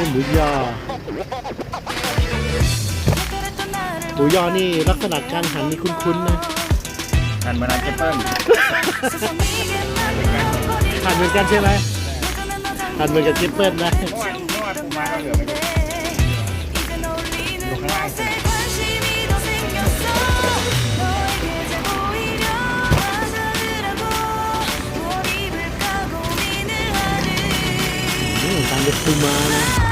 นี่หมูยอหมูยอนี่ลักษณะการหั่นนี่คุ้นๆนะหันมาร้านเจเปิ้ลหั่นเหมือนกันใช่ไหมหั่นเหมือนกับเจเปิลนะเมื่อวานเมื่อวานปูม้าเราเหลือไปดูดูข้างล่างสิอืมตามเป็นปูมานะ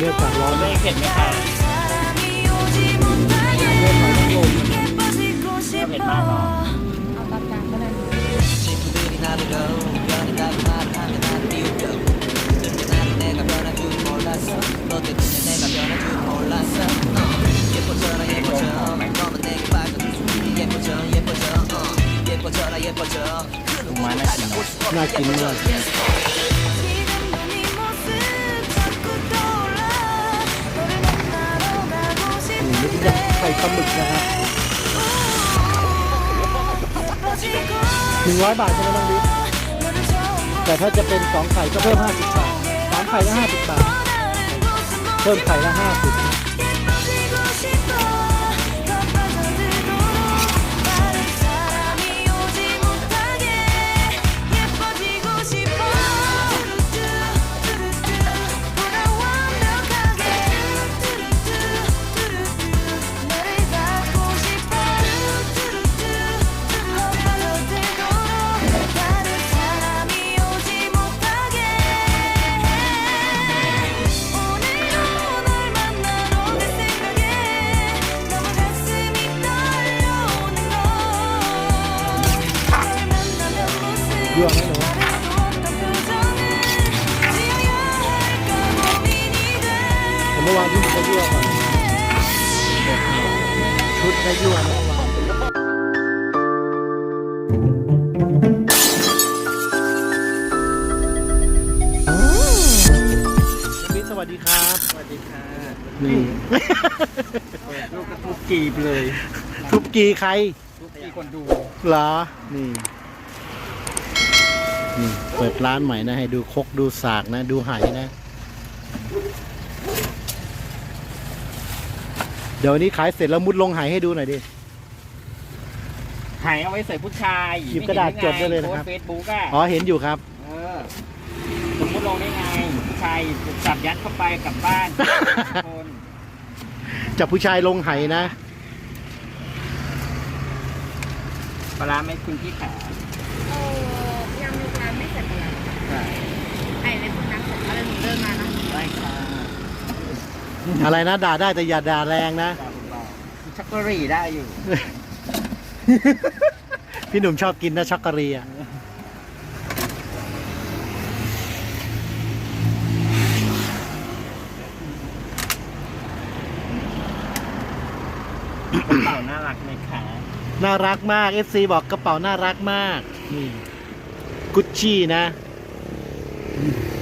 เนี่ยจากร้อนไม่เลยเผ็ดไหมคะเผ็ดมากเนาะปูม้าน่ากินเนาะน่ากินมาก ปลาหมึกนะครับหนึ่งร้อยบาทใช่ไหมน้องดิ๊แต่ถ้าจะเป็นสองไข่ก็เพิ่มห้าสิบบาทสามไข่ละห้าสิบบาท เพิ่มไข่ละห้าสิบ มื่อวานที่มันก็ยั่วก่อนชุดก็ยั่วเมื่อวานสวัสดีครับ สวัสดีค่ะนี่เปิดลูกกระทุกกีบเลย ทุบกีใคร ทุกกีคนดูเหรอ นี่นี่เปิดร้านใหม่นะให้ดูคกดูสากนะ ดูไหนะ เดี๋ยววันนี้ขายเสร็จแล้วมุดลงไหให้ดูหน่อยดิ หายเอาไว้ใส่ผู้ชายหยิบกระดาษจดได้เลยนะครับ เฟซบุ๊กอะอ๋อเห็นอยู่ครับ เออสมมติลงได้ไงผู้ชายจับยัดเข้าไปกลับบ้านคนจับผู้ชายลงไหนะปลาร้าไหม่คุณพี่ขา เออยังมีร้านไม่เสร็จเลยไอ้ในพวกนั้นเสร็จแล้วหนูเดินมานะ ได้ค่ะ อะไรนะด่าได้แต่อย่าด่าแรงนะดาวเบาๆชักกะหรี่ได้อยู่ พี่หนุ่มชอบกินนะช็อกโกแลตอะกระเป๋าน่ารักไหมคะน่ารักมาก FC บอกกระเป๋าน่ารักมากนี่กุชชี่นะ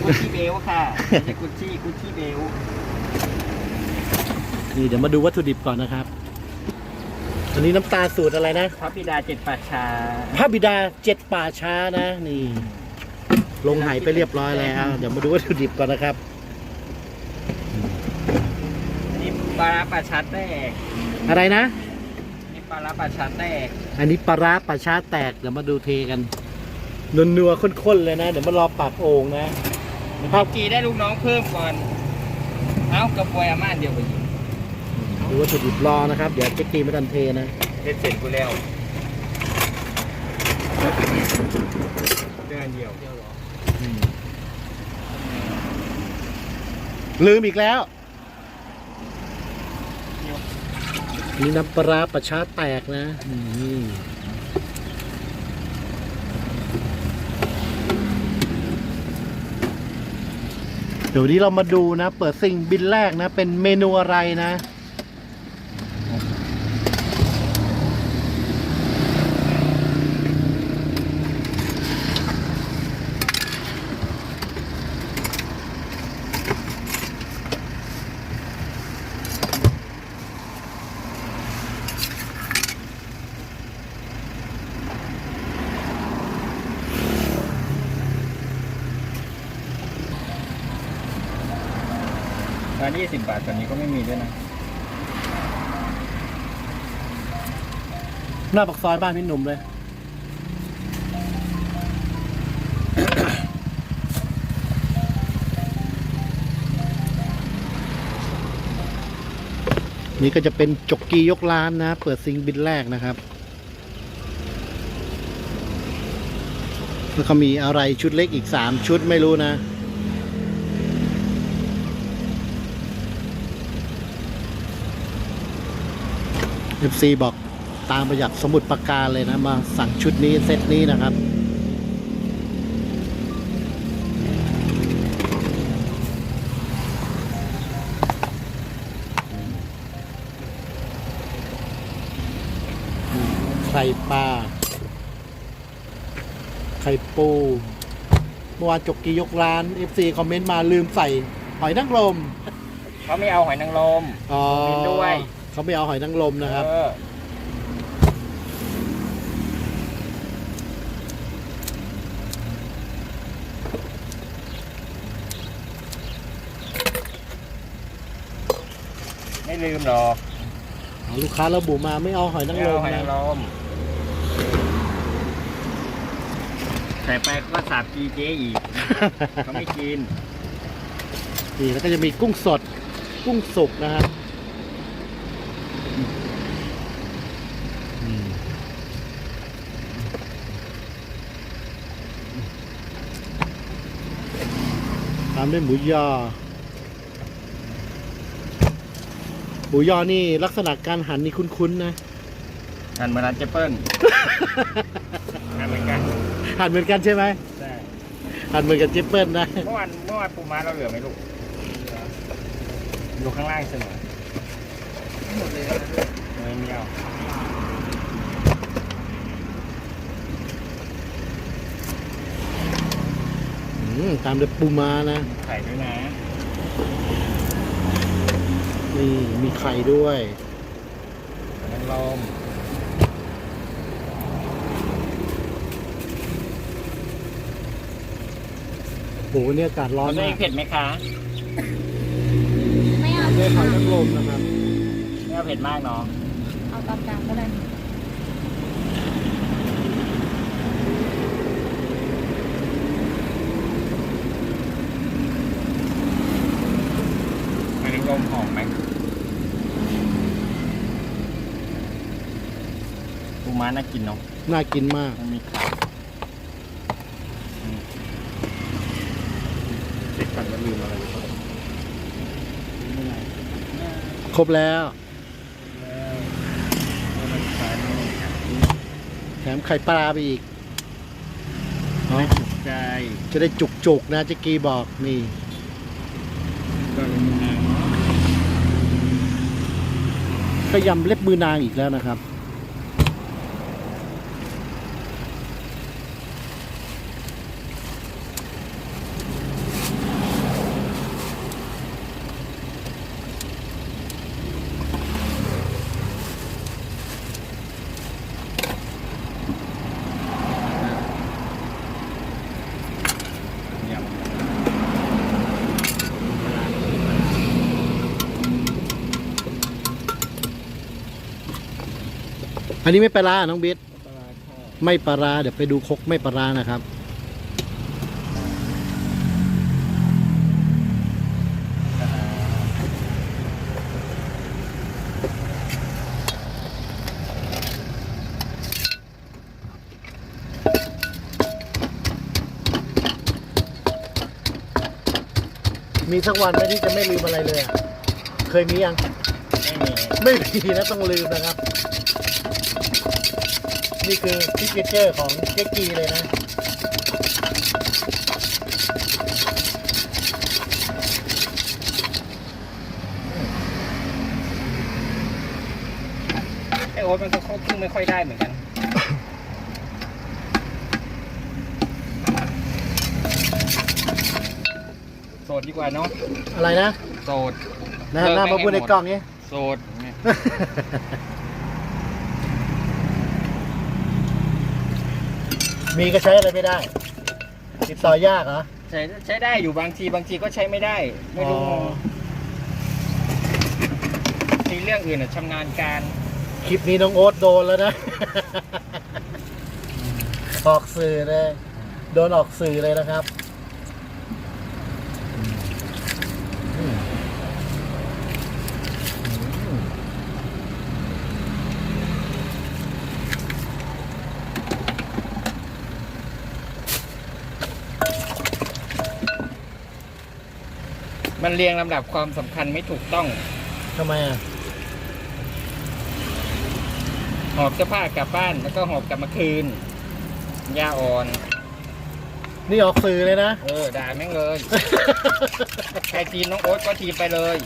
กุชชี่เบลค่ะไม่ใช่กุชชี่กุชชี่เบล นี่เดี๋ยวมาดูวัตถุดิบก่อนนะครับ อันนี้น้ำตาลสูตรอะไรนะ พระบิดาเจ็ดป่าชาพระบิดาเจ็ดป่าช้านะ นี่ ลงไหไปเรียบร้อยแล้ว เดี๋ยวมาดูวัตถุดิบก่อนนะครับ อันนี้ปลาร้าป่าชาแตกอะไรนะ อันนี้ปลาร้าป่าชาแตกอันนี้ปลาร้าป่าช้าแตกเดี๋ยวมาดูเทกันนัวๆข้นๆเลยนะ เดี๋ยวมารอปากโอ่งนะพากีได้ลูกน้องเพิ่มก่อน เอ้ากระปวยอาม่าเดียวไปยิง ดูวัตถุดิบรอนะครับ เดี๋ยวเจ๊กีไม่ทันเทนะเล่นเสร็จกูแล้วเดือนเดียวลืมอีกแล้วนี่น้ำปลาร้าประชาแตกนะนี่เดี๋ยววนนี้เรามาดูนะ เปิดสิ่งบินแรกนะ เป็นเมนูอะไรนะานยี่สิบบาทตอนนี้ก็ไม่มีด้วยนะ หน้าปากซอยบ้านพี่หนุ่มเลย นี่ก็จะเป็นจกกียกร้านนะ เปิดซิงบินแรกนะครับ แล้วก็มีอะไรชุดเล็กอีก3ชุดไม่รู้นะ FC บอกตามมาจากสมุดประการเลยนะ มาสั่งชุดนี้เซตนี้นะครับ ไข่ปลา ไข่ปูเมื่อวานจกกียกร้าน FC คอมเมนต์มาลืมใส่หอยนางรมเขาไม่เอาหอยนางรมอ๋อคอมเมนต์ด้วย เขาไม่เอาหอยนางรมนะครับ เออไม่ลืมหรอกลูกค้าระบุมาไม่เอาหอยนางไม่รเอามหอยนะนางรมใส่ไปเขาก็สาบกีเจอีก เขาไม่กิน นี่แล้วก็จะมีกุ้งสด กุ้งสุกนะครับอืม ตามด้วยหมูยอ หมูยอนี่ลักษณะการหั่นนี่คุ้นๆนะ หันเหมือนร้านเจเปิ้ลหันเหมือนกันหั่นเหมือนกันใช่ไหมใช่หั่นเหมือนกับเจเปิลนะ เมื่อวานเมื่อวานปูม้าเราเหลือไหมลูกอยู่ข้างล่างเสมอ หมดเลยไม่มีเอาอืมตามด้วยปูมานะไข่ด้วยนะ นี่มีไข่ด้วยน้ำลมโหเนี่ยอากาศร้อนเราจะมากมีเผ็ดไหมคะ ไม่เอาด้วยหอยนางรมนะครับไม่ เอาเผ็ดมากเนาะเอาตามกลางก็ได้ไข่น้ำลมหอมไหมปูม้าน่ากินเนาะ น่ากินมาก มันมีไข่อืมเด็กฝันว่าลืมอะไรหรือเปล่าลืมอะไรครบแล้วแล้วแล้วมันขายไม่ได้ขาย แถมไข่ปลาไปอีกไม่ถูกใจจะได้จุกๆนะเจ๊กีบอกนี่ก็ลงมาเนาะก็ยำเล็บมือนางอีกแล้วนะครับ อันนี้ไม่ปลาร้าน้องบิ๊ดำปลาร้าทอดไม่ปลาร้าเดี๋ยวไปดูครกไม่ปลาร้านะครับ มีสักวันไหมที่จะไม่ลืมอะไรเลยอะ เคยมียัง ไม่มี ไม่มีนะต้องลืมนะครับ นี่คือซิกเนเจอร์ของเจ๊กีเลยนะไอโอ๊ตมันก็ควบคุมไม่ค่อยได้เหมือนกัน โสดดีกว่าเนาะอะไรนะ โสด นะเลิกหน้าไม่มาพูดให้ในหมดกล้องนี้ โสด มีก็ใช้อะไรไม่ได้ ติดต่อยากเหรอ ใช้ใช้ได้อยู่บางทีบางทีก็ใช้ไม่ได้ ไม่รู้มีเรื่องอื่นอะชำนาญการ คลิปนี้น้องโอ๊ตโดนแล้วนะ ออกสื่อเลย โดนออกสื่อเลยนะครับ มันเรียงลำดับความสำคัญไม่ถูกต้อง ทำไมอะหอบเสื้อผ้ากลับบ้านแล้วก็หอบกลับมาคืนยาอ่อน นี่ออกสื่อเลยนะ เออด่าแม่งเลย ใครทีมน้องโอ๊ตก็ทีมไปเลย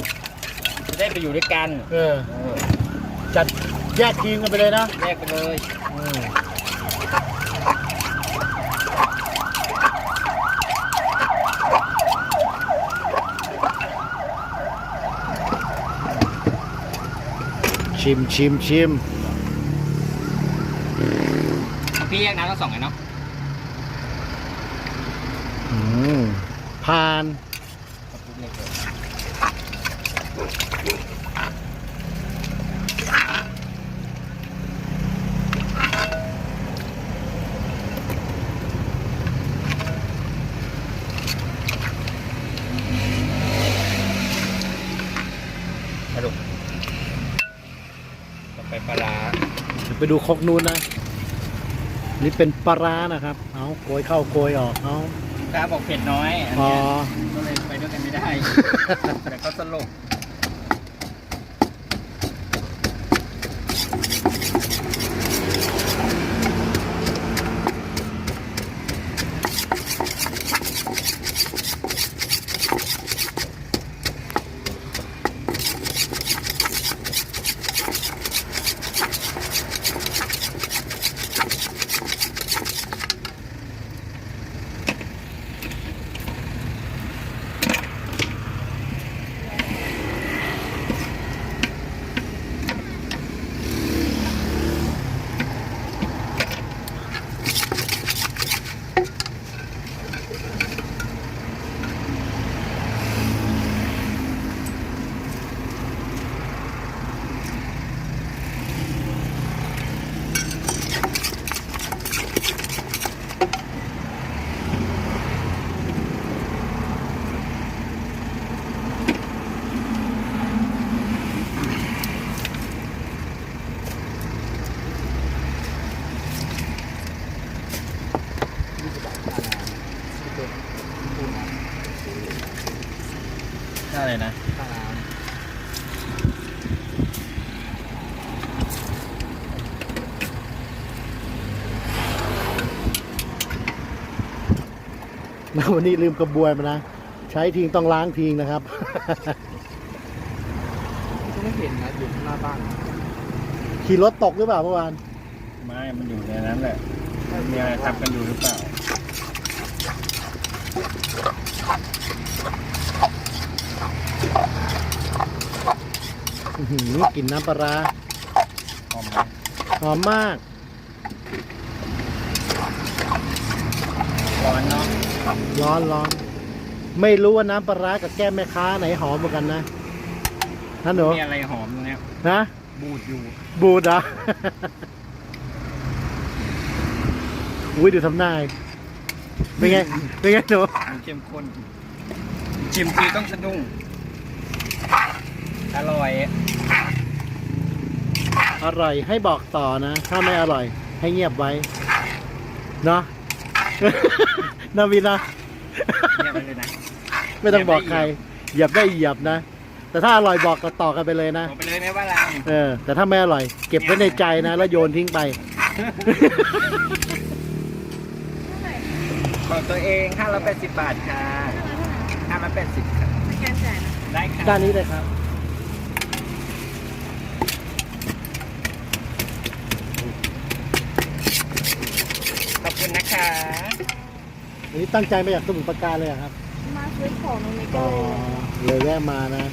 จะได้ไปอยู่ด้วยกันเออ เออจัดแยกทีมกันไปเลยนะแยกไปเลย อืม ชิมชิมชิมพี่แยกน้ำทั้งสองไงเนาะอืมผ่าน สรุปต่อไปปลาร้า เดี๋ยว ไปดูครกนู้นนะ นี่เป็นปลาร้านะครับ เอาโกยเข้าโกยออกเอาตาบอกเผ็ดน้อยอันอ๋อ เนี้ยก็เลยไปด้วยกันไม่ได้ แต่ก็สรุป อะไรนะนะวันนี้ลืมกระบวยมานะ ใช้ทิ้งต้องล้างทิ้งนะครับไม่เห็นนะอยู่หน้าบ้านขี่รถตกหรือเปล่าเมื่อวานไม่มันอยู่ในนั้นแหละ มีอะไรทำกันอยู่หรือเปล่า อื้อหือ กลิ่นน้ำปลาร้าหอมไหมหอมมาก ร้อนเนาะร้อนร้อน ไม่รู้ว่าน้ำปลาร้ากับแก้มแม่ค้าไหนหอมกว่ากันนะนะหนูมีอะไรหอมตรงเนี้ยนะ บูดอยู่ บูดเหรอะ อุ้ยดูทำหน้าเป็นไงเป็นไงหนูมันเข้มข้นชิมทีต้องสะดุ้ง อร่อย อร่อยให้บอกต่อนะ ถ้าไม่อร่อย ให้เงียบไว้ เนาะ นาวินนะเยี่ยมไปเลยนะ ไม่ต้องบอกใคร เหยียบได้เหยียบนะ แต่ถ้าอร่อยบอกต่อๆกันไปเลยนะ บอกไปเลยไหมว่าเราเออ แต่ถ้าไม่อร่อย เก็บไว้ในใจนะ แล้วโยนทิ้งไป ของตัวเองห้าร้อยแปดสิบบาทค่ะห้าร้อยแปดสิบค่ะสแกนจ่ายนะ ได้ค่ะด้านนี้เลยครับ ขอบคุณนะคะอันนี้ตั้งใจมาจากสมุทรปราการเลยเหรอครับ มาซื้อของตรงนี้ก็อ๋อเลย เลยแวะมานะ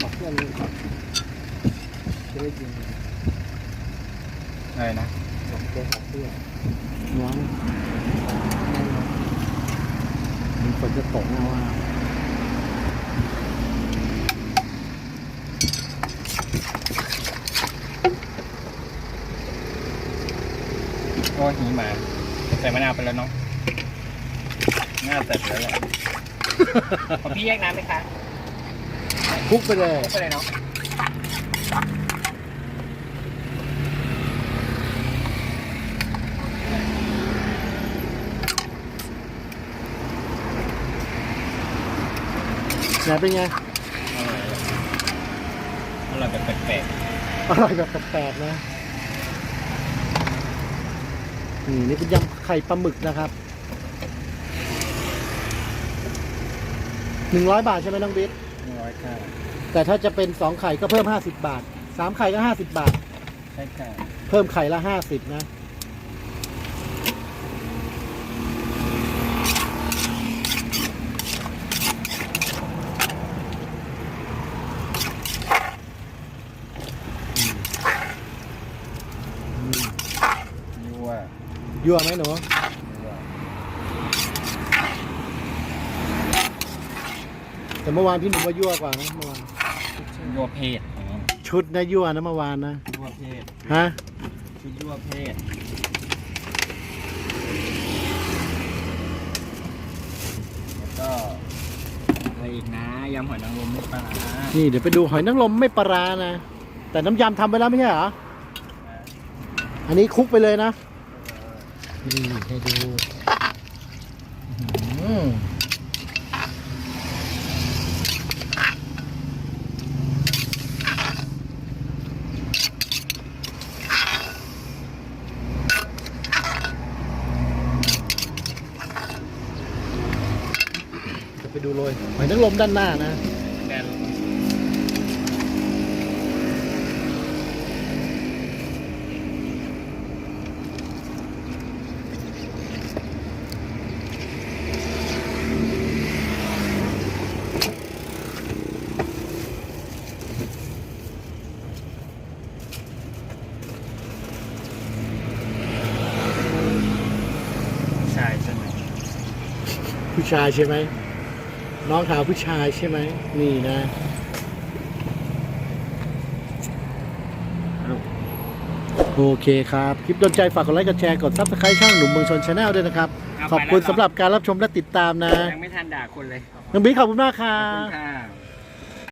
บอกเพื่อนเลยครับ อะน้องมันฝน จะตกนะว่าก็หีหมาใส่มะนาวไปแล้วเนาะน่าเสร็จแล้วแหละ ขอพี่แยกน้ำไหมคะคลุกไปเลย ไม่เป็นไรเนาะ ไหนเป็นไง อร่อยแบบแปลกอร่อยแบบแปลกๆนะ นี่นี่เป็นยำไข่ปลาหมึกนะครับ หนึ่งร้อยบาทใช่ไหมน้องบิ๊กๆหนึ่งร้อยค่ะแต่ถ้าจะเป็นสองไข่ก็เพิ่มห้าสิบบาท สามไข่ก็ห้าสิบบาท ใช่ค่ะเพิ่มไข่ละห้าสิบนะ ยั่ว ยั่วไหมหนูยั่วแต่เมื่อวานพี่หนุ่มว่ายั่วกว่านะเมื่อวานยั่วเพศอ๋อชุดนะยั่วนะเมื่อวานนะยั่วเพศฮะชุดยั่วเพศแล้วก็อะไรอีกนะยำหอยนางรมไม่ปลาร้านี่เดี๋ยวไปดูหอยนางรมไม่ปลาร้านะแต่น้ำยำทำไปแล้วไม่ใช่เหรออันนี้คลุกไปเลยนะ นี่ให้ดูจะไปดูโรยหอยนางรมด้านหน้านะ แดน ใช่ใช่ไหม ผู้ ชายใช่ไหมน้องหาผู้ชายใช่ไหมนี่นะโอเคครับ คลิปโดนใจฝากกดไลค์กดแชร์กดซับสไครต์ช่องหนุ่มเมืองชนชาแนลด้วยนะครับ เอาขอบคุณไปแล้วสำหรับการรับชมและติดตามนะยังไม่ทันด่าคนเลย น้องบิ๊กขอบคุณมากครัขอบคุบณค่ะ